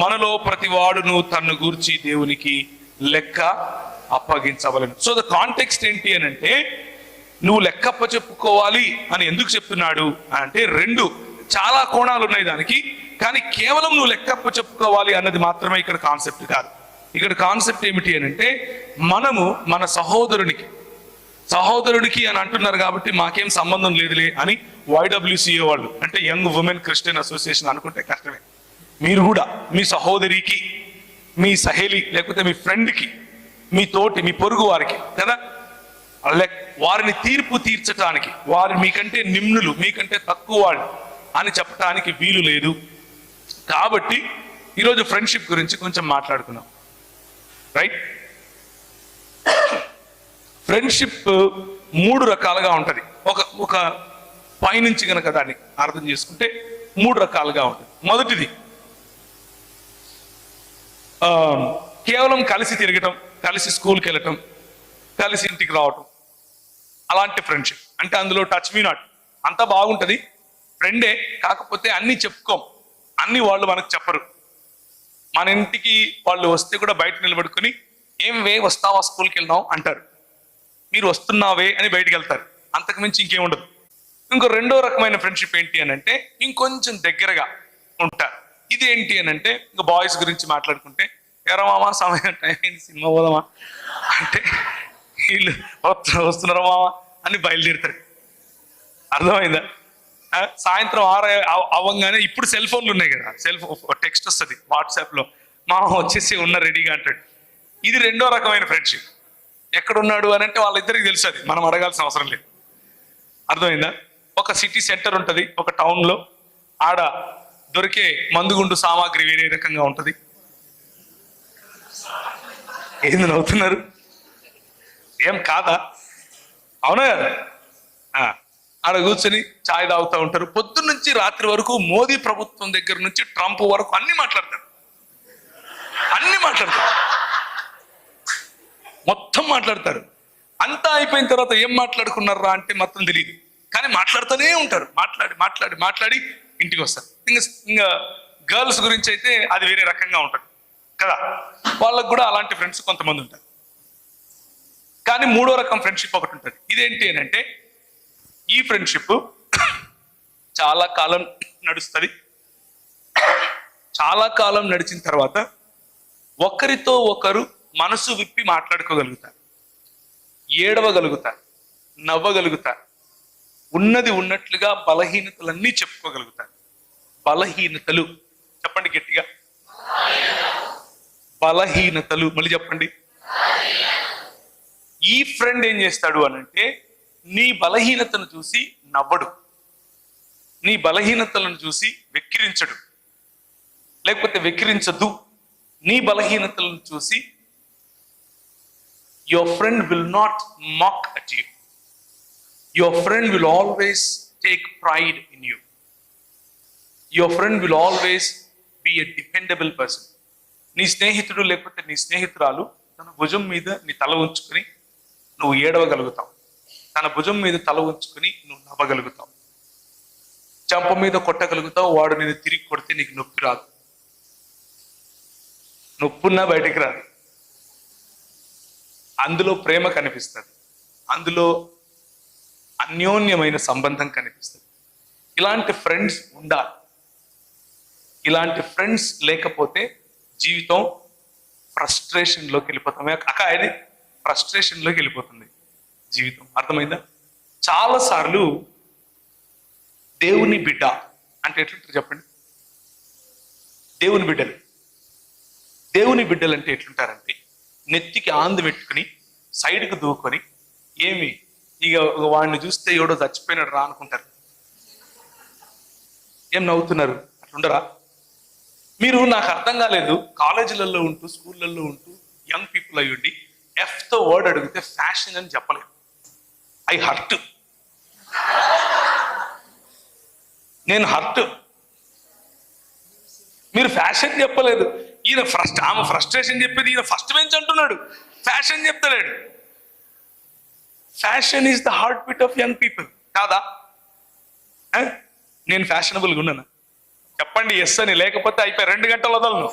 మనలో ప్రతి వాడును తన్ను గూర్చి దేవునికి లెక్క అప్పగించవలను. సో ద కాంటెక్స్ట్ ఏంటి అని అంటే నువ్వు లెక్కప్ప చెప్పుకోవాలి అని ఎందుకు చెప్తున్నాడు అంటే రెండు చాలా కోణాలు ఉన్నాయి దానికి కానీ కేవలం నువ్వు లెక్కప్ప చెప్పుకోవాలి అన్నది మాత్రమే ఇక్కడ కాన్సెప్ట్ కాదు. ఇక్కడ కాన్సెప్ట్ ఏమిటి అని అంటే మనము మన సహోదరునికి సహోదరుడికి అని అంటున్నారు కాబట్టి మాకేం సంబంధం లేదులే అని వైడబ్ల్యూసీఏ వాళ్ళు అంటే యంగ్ ఉమెన్ క్రిస్టియన్ అసోసియేషన్ అనుకుంటే కష్టమే. మీరు కూడా మీ సహోదరికి మీ సహేలి లేకపోతే మీ ఫ్రెండ్కి మీ తోటి మీ పొరుగు వారికి కదా? లైక్ వారిని తీర్పు తీర్చటానికి వారి మీకంటే నిమ్నులు మీకంటే తక్కువ వాళ్ళు అని చెప్పటానికి వీలు లేదు. కాబట్టి ఈరోజు ఫ్రెండ్షిప్ గురించి కొంచెం మాట్లాడుకున్నాం రైట్? ఫ్రెండ్షిప్ మూడు రకాలుగా ఉంటుంది. ఒక ఒక పైనుంచి కనుక దాన్ని అర్థం చేసుకుంటే మూడు రకాలుగా ఉంటుంది. మొదటిది కేవలం కలిసి తిరగటం కలిసి స్కూల్కి వెళ్ళటం కలిసి ఇంటికి రావటం అలాంటి ఫ్రెండ్షిప్ అంటే అందులో టచ్ మీ నాట్ అంతా బాగుంటుంది. ఫ్రెండే కాకపోతే అన్నీ చెప్పుకోం. అన్ని వాళ్ళు మనకు చెప్పరు. మన ఇంటికి వాళ్ళు వస్తే కూడా బయట నిలబడుకొని ఏం వే వస్తావా స్కూల్కి వెళ్దాం? అంటారు. మీరు వస్తున్నావే అని బయటకు వెళ్తారు. అంతకు మించి ఇంకేం ఉండదు. ఇంకో రెండో రకమైన ఫ్రెండ్షిప్ ఏంటి అని అంటే ఇంకొంచెం దగ్గరగా ఉంటారు. ఇది ఏంటి అని అంటే ఇంకా బాయ్స్ గురించి మాట్లాడుకుంటే ఎరా మామా సమయం టైం అయింది సినిమా పోదామా? అంటే వీళ్ళు వస్తున్నారు వస్తున్నారా మామా? అని బయలుదేరుతారు. అర్థమైందా? సాయంత్రం ఆరు అవ్వంగానే ఇప్పుడు సెల్ ఫోన్లు ఉన్నాయి కదా. సెల్ ఫోన్ టెక్స్ట్ వస్తుంది వాట్సాప్లో మామ వచ్చేసి ఉన్న రెడీగా అంటాడు. ఇది రెండో రకమైన ఫ్రెండ్షిప్ ఎక్కడున్నాడు అని అంటే వాళ్ళిద్దరికి తెలుసు అది. మనం అడగాల్సిన అవసరం లేదు. అర్థమైందా? ఒక సిటీ సెంటర్ ఉంటుంది ఒక టౌన్లో ఆడ దొరికే మందుగుండు సామాగ్రి వేరే రకంగా ఉంటుంది. ఏంది నవ్వుతున్నారు? ఏం కాదా? అవునా ఆడ కూర్చొని చాయ్ తాగుతూ ఉంటారు. పొద్దున్న నుంచి రాత్రి వరకు మోదీ ప్రభుత్వం దగ్గర నుంచి ట్రంప్ వరకు అన్ని మాట్లాడతారు. అన్ని మాట్లాడతారు. మొత్తం మాట్లాడతారు. అంతా అయిపోయిన తర్వాత ఏం మాట్లాడుకున్నారా అంటే మొత్తం తెలియదు కానీ మాట్లాడుతూనే ఉంటారు. మాట్లాడి మాట్లాడి మాట్లాడి ఇంటికి వస్తారు. గర్ల్స్ గురించి అయితే అది వేరే రకంగా ఉంటుంది. కదా? వాళ్ళకు కూడా అలాంటి ఫ్రెండ్స్ కొంతమంది ఉంటారు. కానీ మూడో రకం ఫ్రెండ్షిప్ ఒకటి ఉంటుంది. ఇదేంటి అంటే ఈ ఫ్రెండ్షిప్ చాలా కాలం నడుస్తుంది. చాలా కాలం నడిచిన తర్వాత ఒకరితో ఒకరు మనసు విప్పి మాట్లాడుకోగలుగుతారు. ఏడవగలుగుతారు. నవ్వగలుగుతారు. ఉన్నది ఉన్నట్లుగా బలహీనతలన్నీ చెప్పుకోగలుగుతారు. బలహీనతలు. చెప్పండి గట్టిగా. బలహీనతలు. మళ్ళీ చెప్పండి. ఈ ఫ్రెండ్ ఏం చేస్తాడు అని అంటే నీ బలహీనతను చూసి నవ్వడు. నీ బలహీనతలను చూసి వెక్కిరించడు. లేకపోతే వెక్కిరించదు. నీ బలహీనతలను చూసి your friend will not mock at you your friend will always take pride in you your friend will always be a dependable person నీ స్నేహితుడు లేకపోతే నీ స్నేహితురాలు తన భుజం మీద నీ తల ఉంచుకొని నువ్వు ఏడవగలుగుతావు. తన భుజం మీద తల ఉంచుకొని నువ్వు నవ్వగలుగుతావు. చంప మీద కొట్టగలుగుతావు వాడు నేను తిరిగి కొడితే నీకు నొప్పి రాదు. నొప్పున్నా బయటికి రాదు. అందులో ప్రేమ కనిపిస్తుంది. అందులో అన్యోన్యమైన సంబంధం కనిపిస్తుంది. ఇలాంటి ఫ్రెండ్స్ ఉండాలి. ఇలాంటి ఫ్రెండ్స్ లేకపోతే జీవితం ఫ్రస్ట్రేషన్లోకి వెళ్ళిపోతాం అక్క అది ఫ్రస్ట్రేషన్లోకి వెళ్ళిపోతుంది జీవితం. అర్థమైందా? చాలా సార్లు దేవుని బిడ్డ అంటే ఎట్లుంటారు చెప్పండి? దేవుని బిడ్డలు. దేవుని బిడ్డలు అంటే ఎట్లుంటారంటే నెత్తికి ఆందు పెట్టుకుని సైడ్కి దూకొని ఏమి? ఇక వాడిని చూస్తే ఎవడో చచ్చిపోయినాడు రా అనుకుంటారు. ఏం నవ్వుతున్నారు? అట్లుండరా? మీరు నాకు అర్థం కాలేదు. కాలేజీలలో ఉంటూ స్కూళ్ళల్లో ఉంటూ యంగ్ పీపుల్ అయ్యి ఉండి వర్డ్ అడిగితే ఫ్యాషన్ అని చెప్పలేదు ఐ హర్ట్. నేను హర్ట్. మీరు ఫ్యాషన్ చెప్పలేదు. ఈయన ఫ్రస్ట్ ఆమె ఫ్రస్ట్రేషన్ చెప్పేది ఈయన ఫస్ట్ బెంచ్ అంటున్నాడు. Fashion చెప్తలేడు. Fashion is the heartbeat of young people. కాదా? నేను ఫ్యాషనబుల్గా ఉన్నాను? చెప్పండి ఎస్ అని. లేకపోతే అయిపోయి రెండు గంటలు వదలను.